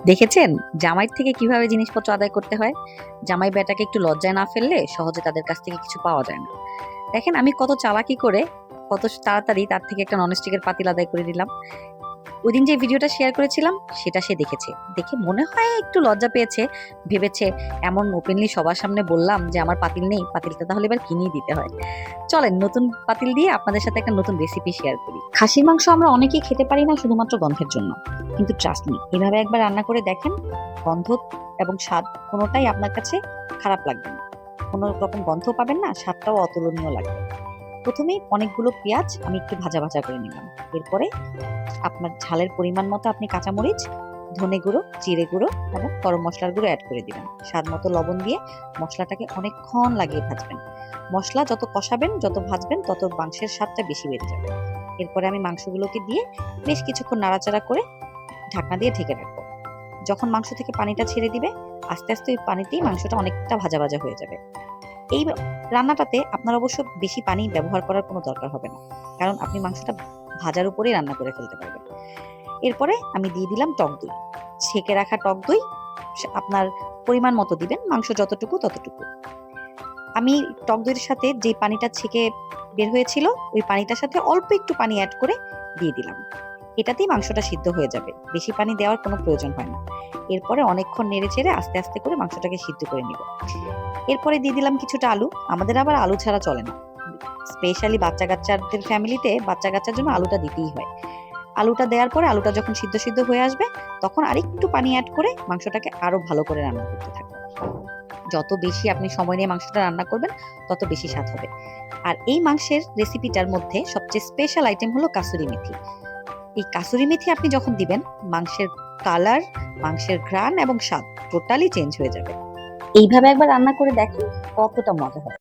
দেখেছেন? জামাই থেকে কীভাবে জিনিসপত্র আদায় করতে হয়? জামাই বেটাকে একটু লজ্জায় না ফেললে সহজে তাদের কাছ থেকে কিছু পাওয়া যায় না। দেখেন, আমি কত চালাকি করে কত তাড়াতাড়ি তার থেকে একটা ননস্টিকের পাতিল আদায় করে দিলাম ওই দিন যে ভিডিওটা শেয়ার করেছিলাম, সেটা সে দেখেছে। দেখে মনে হয় একটু লজ্জা পেয়েছে, ভেবেছে এমন ওপেনলি সবার সামনে বললাম যে, আমার পাতিল নেই, পাতিলটা তাহলে এবার কিনেই দিতে হয়। চলেন, নতুন পাতিল দিয়ে আপনাদের সাথে একটা নতুন রেসিপি শেয়ার করি। খাসির মাংস আমরা অনেকেই খেতে পারি না শুধুমাত্র গন্ধের জন্য। কিন্তু ট্রাস্ট মি এভাবে একবার রান্না করে দেখেন, গন্ধ এবং স্বাদ কোনোটাই আপনার কাছে খারাপ লাগবে না। কোনো রকম গন্ধ পাবেন না, স্বাদটাও অতুলনীয় লাগবে। প্রথমেই অনেকগুলো পেঁয়াজ আমি একটু ভাজা ভাজা করে নিলাম। এরপরে আপনার ঝালের পরিমাণ মতো আপনি কাঁচামরিচ, ধনে গুঁড়ো, জিরে গুঁড়ো এবং গরম মশলার গুঁড়ো অ্যাড করে দিবেন। স্বাদ মতো লবণ দিয়ে মশলাটাকে অনেকক্ষণ লাগিয়ে ভাজবেন। মশলা যত কষাবেন, যত ভাজবেন, তত মাংসের স্বাদটা বেশি বেড়ে যাবে। এরপরে আমি মাংসগুলোকে দিয়ে বেশ কিছুক্ষণ নাড়াচাড়া করে ঢাকনা দিয়ে ঢেকে রাখব। যখন মাংস থেকে পানিটা ছেড়ে দিবে, আস্তে আস্তে ওই পানিতেই মাংসটা অনেকটা ভাজা ভাজা হয়ে যাবে। এই রান্নাটাতে আপনার অবশ্য বেশি পানি ব্যবহার করার কোনো দরকার হবে না। কারণ আপনি মাংসটা ভাজার উপরেই রান্না করে ফেলতে পারবেন। এরপরে আমি দিয়ে দিলাম টক দই। ছেঁকে রাখা টক দই আপনার পরিমাণ মতো দিবেন, মাংস যতটুকু ততটুকু। আমি টক দইয়ের সাথে যে পানিটা ছেঁকে বের হয়েছিল, ওই পানিটার সাথে অল্প একটু পানি অ্যাড করে দিয়ে দিলাম। এটাতেই মাংসটা সিদ্ধ হয়ে যাবে। বেশি পানি দেওয়ার কোনো প্রয়োজন হয় না। এরপরে অনেকক্ষণ নেড়ে চেড়ে আস্তে আস্তে করে মাংসটাকে সিদ্ধ করে নিব। এরপরে দিয়ে দিলাম কিছুটা আলু। আমাদের আবার আলু ছাড়া চলে না। স্পেশালি বাচ্চা কাচ্চাদের ফ্যামিলিতে বাচ্চা কাচ্চার জন্য আলুটা দিতেই হয়। আলুটা দেওয়ার পরে আলুটা যখন সিদ্ধ সিদ্ধ হয়ে আসবে, তখন আরেকটু পানি অ্যাড করে মাংসটাকে আরও ভালো করে রান্না করতে থাকব। যত বেশি আপনি সময় নিয়ে মাংসটা রান্না করবেন, তত বেশি স্বাদ হবে। আর এই মাংসের রেসিপিটার মধ্যে সবচেয়ে স্পেশাল আইটেম হলো কাসুরি মেথি। এই কাসুরি মেথি আপনি যখন দিবেন, মাংসের কালার মাংসের ঘ্রাণ এবং স্বাদ টোটালি চেঞ্জ হয়ে যাবে। এইভাবে একবার রান্না করে দেখেন কতটা মজা হয়